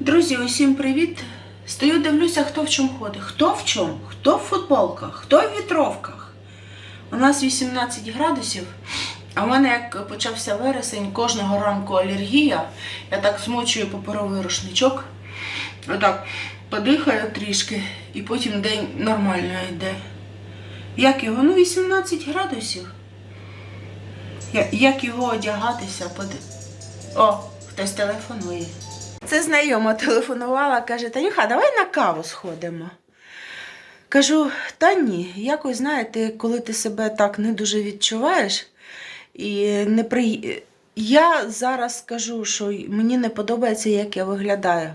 Друзі, усім привіт! Стою, дивлюся, хто в чому ходить. Хто в чому? Хто в футболках, хто в вітровках. У нас 18 градусів, а в мене, як почався вересень, кожного ранку алергія. Я так змочую паперовий рушничок, отак подихаю трішки, і потім день нормально йде. Як його? Ну, 18 градусів. Як його одягатися? О, хтось телефонує. Це знайома телефонувала, каже, Танюха, давай на каву сходимо. Кажу, та ні, якось знаєте, коли ти себе так не дуже відчуваєш, і не при... я зараз скажу, що мені не подобається, як я виглядаю.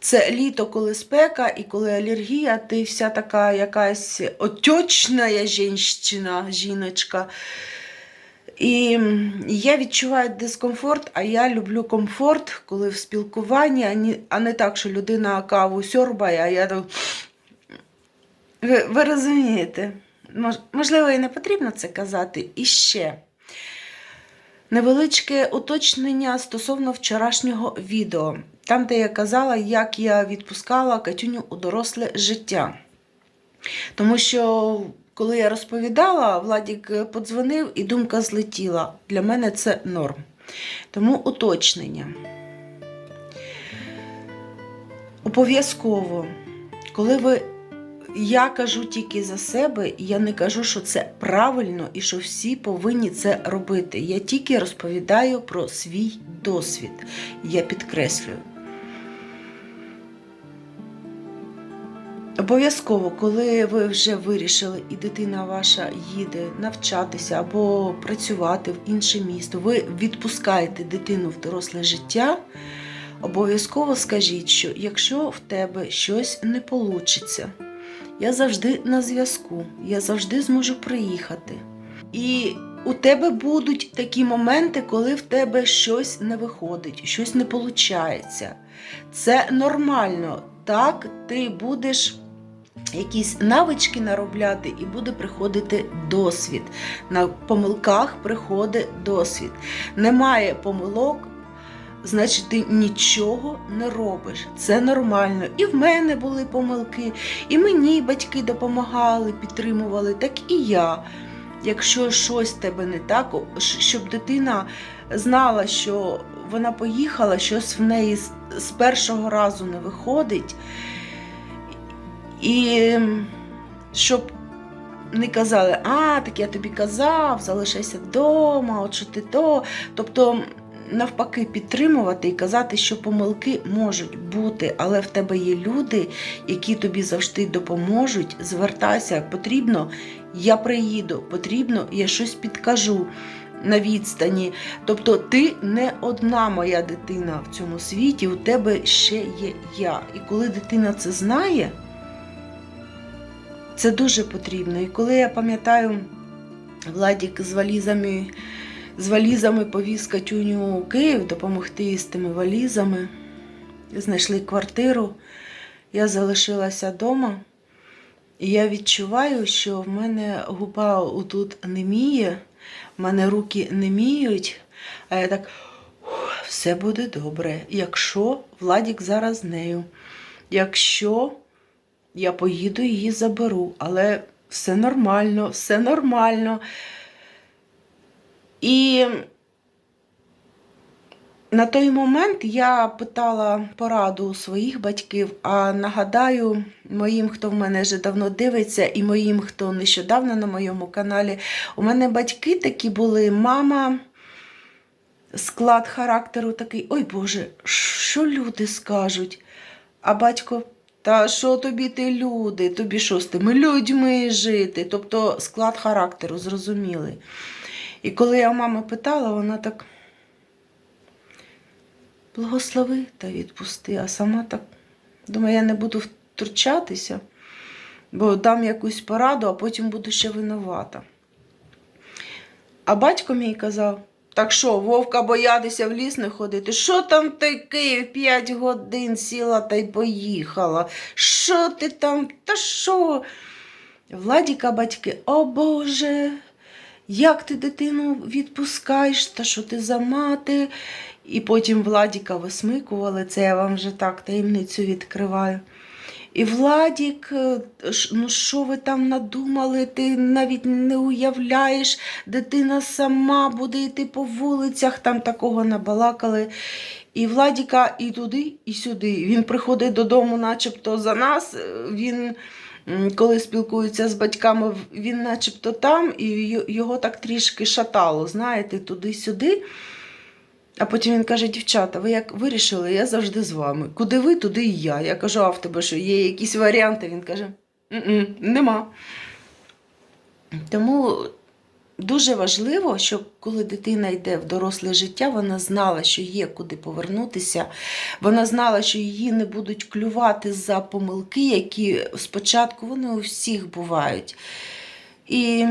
Це літо, коли спека і коли алергія, ти вся така якась отечна жінщина, жіночка. І я відчуваю дискомфорт, а я люблю комфорт, коли в спілкуванні, а не, так, що людина каву сьорбає, а я так. Ви, ви розумієте? Мож- Можливо, і не потрібно це казати. І ще невеличке уточнення стосовно вчорашнього відео, там, де я казала, як я відпускала Катюню у доросле життя. Тому що, коли я розповідала, Владік подзвонив і думка злетіла. Для мене це норм. Тому уточнення. Обов'язково, коли ви. Я кажу тільки за себе, я не кажу, що це правильно і що всі повинні це робити. Я тільки розповідаю про свій досвід. Я підкреслюю. Обов'язково, коли ви вже вирішили, і дитина ваша їде навчатися або працювати в інше місто, ви відпускаєте дитину в доросле життя. Обов'язково скажіть, що якщо в тебе щось не вийде, я завжди на зв'язку, я завжди зможу приїхати. І у тебе будуть такі моменти, коли в тебе щось не виходить, щось не виходить. Це нормально. Так, ти будеш якісь навички наробляти і буде приходити досвід. На помилках приходить досвід. Немає помилок, значить ти нічого не робиш. Це нормально. І в мене були помилки, і мені батьки допомагали, підтримували, так і я. Якщо щось в тебе не так, щоб дитина знала, що вона поїхала, щось в неї з- першого разу не виходить, і щоб не казали, а, так я тобі казав, залишайся вдома, от що ти то. Тобто, навпаки, підтримувати і казати, що помилки можуть бути, але в тебе є люди, які тобі завжди допоможуть. Звертайся, потрібно, я приїду, потрібно, я щось підкажу. На відстані. Тобто ти не одна моя дитина в цьому світі, у тебе ще є я. І коли дитина це знає, це дуже потрібно. І коли я пам'ятаю, Владік з валізами, з валізами повіз Катюню у Київ допомогти з тими валізами. Знайшли квартиру, я залишилася вдома, і я відчуваю, що в мене губа отут неміє, в мене руки неміють, а я так. Все буде добре, якщо Владік зараз з нею. Якщо я поїду її заберу, але все нормально, все нормально. І на той момент я питала пораду у своїх батьків, а нагадаю моїм, хто в мене вже давно дивиться, і моїм, хто нещодавно на моєму каналі, у мене батьки такі були, мама. Склад характеру такий, ой Боже, що люди скажуть? А батько, та що тобі ти люди? Тобі що з тими людьми жити? Тобто склад характеру зрозумілий. І коли я мами питала, вона так благослови та відпусти, а сама так думаю, я не буду втручатися, бо дам якусь пораду, а потім буду ще винувата. А батько мій казав, так що, вовка боятися в ліс не ходити? Що там ти п'ять годин сіла та й поїхала? Що ти там? Та що? Владіка батьки, о Боже, як ти дитину відпускаєш, та що ти за мати? І потім Владіка висмикували, це я вам вже так таємницю відкриваю. І Владік, е, ну що ви там надумали? Ти навіть не уявляєш, дитина сама буде йти по вулицях, там такого набалакали. І Владіка і туди, і сюди. Він приходить додому, начебто за нас. Е, Він, коли спілкується з батьками, він начебто там, і його так трішки шатало, знаєте, туди-сюди. А потім він каже: дівчата, ви як вирішили, я завжди з вами. Куди ви, туди і я. Я кажу, а в тебе що, є якісь варіанти? Він каже: «М-м, нема. Тому дуже важливо, щоб коли дитина йде в доросле життя, вона знала, що є куди повернутися. Вона знала, що її не будуть клювати за помилки, які спочатку вони у всіх бувають. І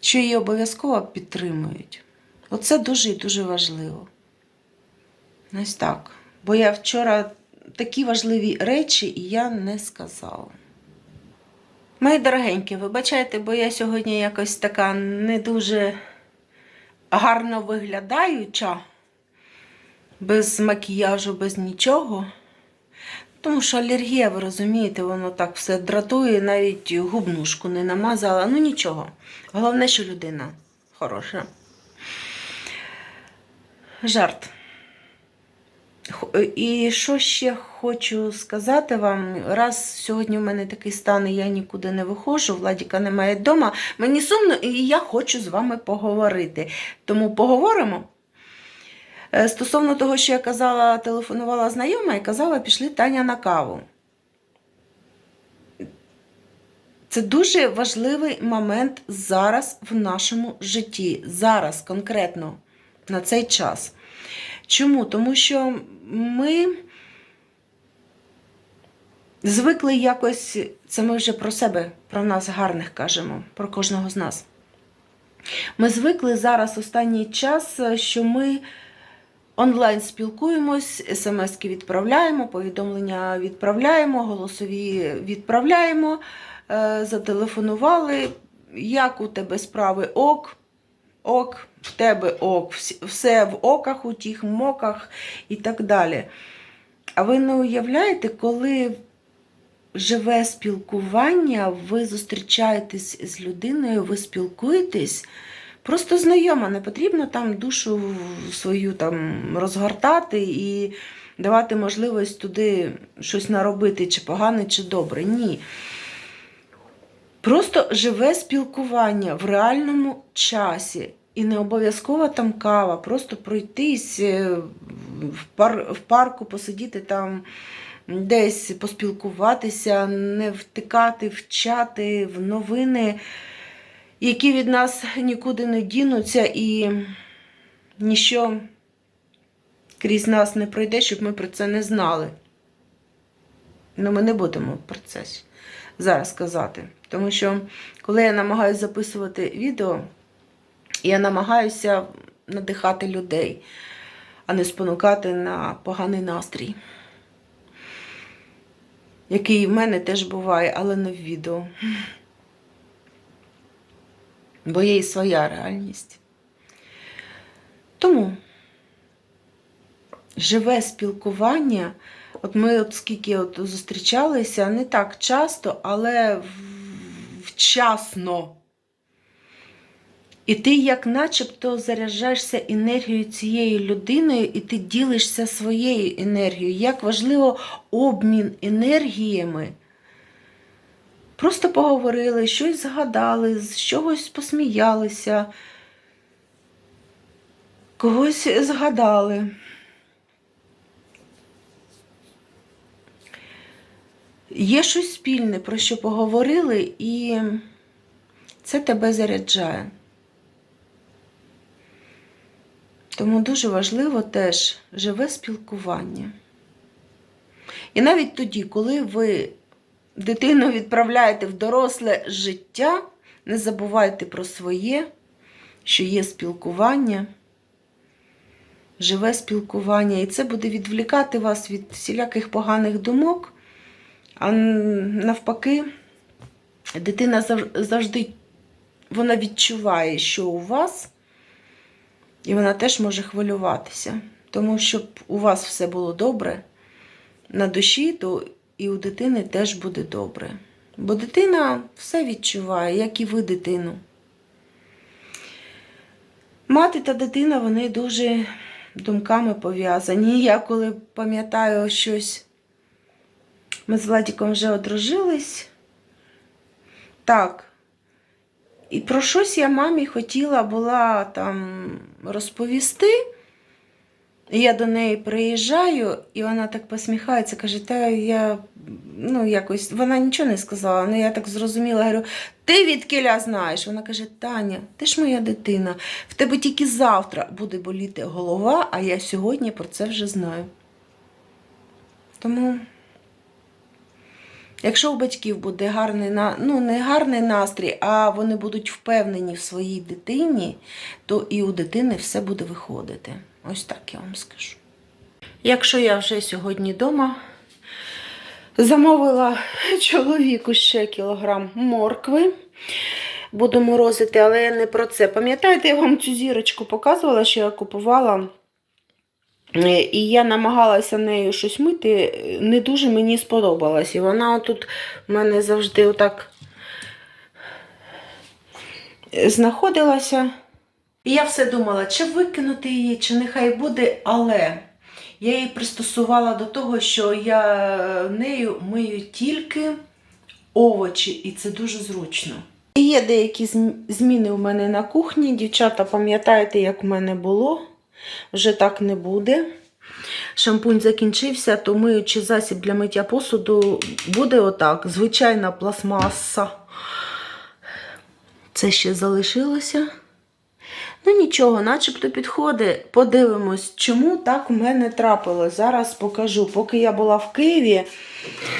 що її обов'язково підтримують. Оце дуже і дуже важливо. Ось так. Бо я вчора такі важливі речі і я не сказала. Мої дорогенькі, вибачайте, бо я сьогодні якось така не дуже гарно виглядаюча, без макіяжу, без нічого. Тому що алергія, ви розумієте, воно так все дратує, навіть губнушку не намазала. Ну нічого. Головне, що людина хороша. Жарт. І що ще хочу сказати вам, раз сьогодні в мене такий стан, і я нікуди не виходжу, Владіка немає вдома, мені сумно, і я хочу з вами поговорити. Тому поговоримо. Е, Стосовно того, що я казала, телефонувала знайома і казала, пішли Таня на каву. Це дуже важливий момент зараз в нашому житті. Зараз конкретно на цей час. Чому? Тому що ми звикли якось, це ми вже про себе, про нас гарних кажемо, про кожного з нас. Ми звикли зараз останній час, що ми онлайн спілкуємось, смски відправляємо, повідомлення відправляємо, голосові відправляємо, е, зателефонували. Як у тебе справи ок? Ок, в тебе ок, все в оках, у тих моках і так далі. А ви не уявляєте, коли живе спілкування, ви зустрічаєтесь з людиною, ви спілкуєтесь, просто знайома, не потрібно там душу свою там розгортати і давати можливість туди щось наробити, чи погане, чи добре. Ні. Просто живе спілкування в реальному часі. І не обов'язково там кава, просто пройтись е, в, пар, в парку, посидіти там десь, поспілкуватися, не втикати в чати, в новини, які від нас нікуди не дінуться, і ніщо крізь нас не пройде, щоб ми про це не знали. Ну, ми не будемо про це зараз казати. Тому що, коли я намагаюся записувати відео, я намагаюся надихати людей, а не спонукати на поганий настрій. Який в мене теж буває, але не в відео. Бо є і своя реальність. Тому живе спілкування. От ми от скільки от зустрічалися, не так часто, але вчасно. І ти як начебто заряджаєшся енергією цієї людиною, і ти ділишся своєю енергією. Як важливо обмін енергіями. Просто поговорили, щось згадали, з чогось посміялися, когось згадали. Є щось спільне, про що поговорили, і це тебе заряджає. Тому дуже важливо теж живе спілкування. І навіть тоді, коли ви дитину відправляєте в доросле життя, не забувайте про своє, що є спілкування, живе спілкування, і це буде відвлікати вас від всіляких поганих думок. А навпаки, дитина завжди вона відчуває, що у вас І вона теж може хвилюватися. Тому щоб у вас все було добре на душі, то і у дитини теж буде добре. Бо дитина все відчуває, як і ви дитину. Мати та дитина вони дуже думками пов'язані. Я коли пам'ятаю щось, ми з Владіком вже одружились. Так. І про щось я мамі хотіла була там розповісти. Я до неї приїжджаю, і вона так посміхається, каже, та я ну якось вона нічого не сказала. Ну я так зрозуміла, говорю, ти від кіля знаєш? Вона каже: Таня, ти ж моя дитина, в тебе тільки завтра буде боліти голова, а я сьогодні про це вже знаю. Тому, якщо у батьків буде гарний ну, не гарний настрій, а вони будуть впевнені в своїй дитині, то і у дитини все буде виходити. Ось так я вам скажу. Якщо я вже сьогодні вдома, замовила чоловіку ще кілограм моркви. Буду морозити, але не про це. Пам'ятаєте, я вам цю зірочку показувала, що я купувала. Е, І я намагалася нею щось мити, не дуже мені сподобалась. І вона тут в мене завжди отак знаходилася. І я все думала, чи викинути її, чи нехай буде, але я її пристосувала до того, що я нею мию тільки овочі, і це дуже зручно. І є деякі зміни у мене на кухні. Дівчата, пам'ятаєте, як в мене було? Вже так не буде. Шампунь закінчився, то миючий засіб для миття посуду буде отак. Звичайна пластмаса. Це ще залишилося. Ну нічого, начебто підходить. Подивимось, чому так у мене трапилось. Зараз покажу. Поки я була в Києві,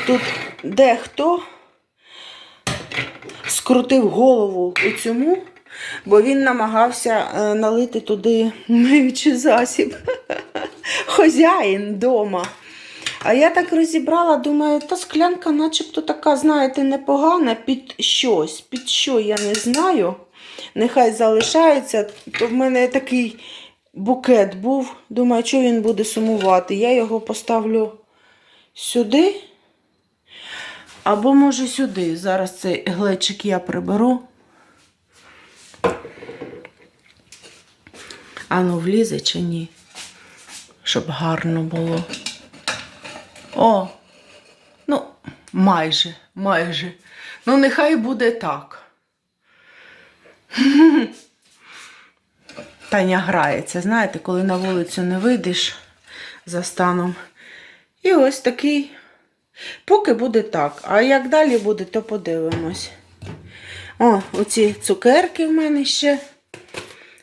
тут дехто скрутив голову у цьому, бо він намагався е, налити туди миючий засіб. Хозяїн вдома. А я так розібрала, думаю, та склянка начебто така, знаєте, непогана під щось. Під що я не знаю. Нехай залишається. То в мене такий букет був. Думаю, що він буде сумувати. Я його поставлю сюди. Або, може, сюди. Зараз цей глечик я приберу. Ану, влізе чи ні? Щоб гарно було. О, ну, майже, майже. Ну, нехай буде так. Таня грається, знаєте, коли на вулицю не вийдеш за станом. І ось такий. Поки буде так. А як далі буде, то подивимось. О, оці цукерки в мене ще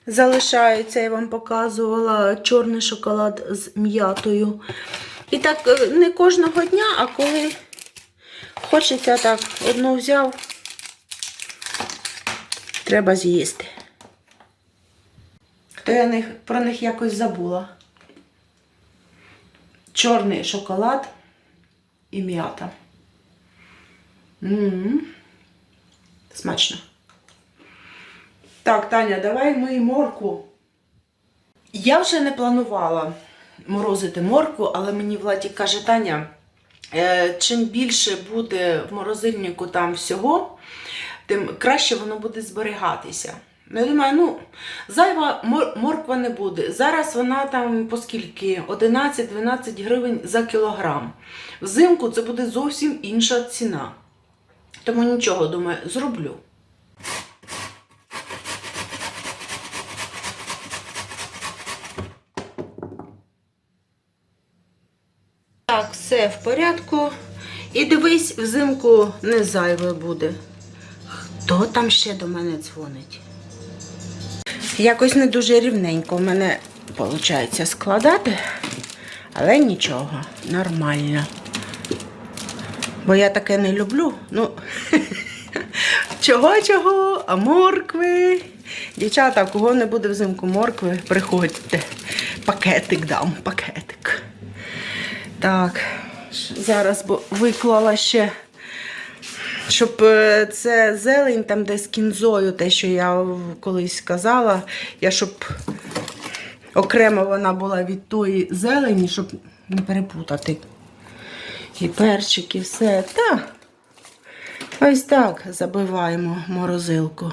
залишаються, я вам показувала чорний шоколад з м'ятою. І так е, не кожного дня, а коли хочеться так, одну взяв, треба з'їсти. То я про них якось забула. Чорний шоколад і м'ята. М-м-м. Смачно. Так, Таня, давай мий морку. Я вже не планувала морозити моркву, але мені Владік каже, Таня, е, чим більше буде в морозильнику там всього, тим краще воно буде зберігатися. Ну, Я думаю, ну, зайва мор- морква не буде. Зараз вона там по скільки? 11-12 гривень за кілограм. Взимку це буде зовсім інша ціна. Тому нічого, думаю, зроблю. Так, все в порядку. І дивись, взимку не зайве буде. Хто там ще до мене дзвонить? Якось не дуже рівненько в мене виходить складати, але нічого, нормально. Бо я таке не люблю. Ну, чого, чого, а моркви. Дівчата, кого не буде взимку моркви, приходьте. Пакетик дам, пакетик. Так, зараз бо виклала ще, щоб е, це зелень, там де з кінзою, те, що я колись казала, я щоб окремо вона була від тої зелені, щоб не перепутати. І перчик, і все. Та ось так забиваємо морозилку.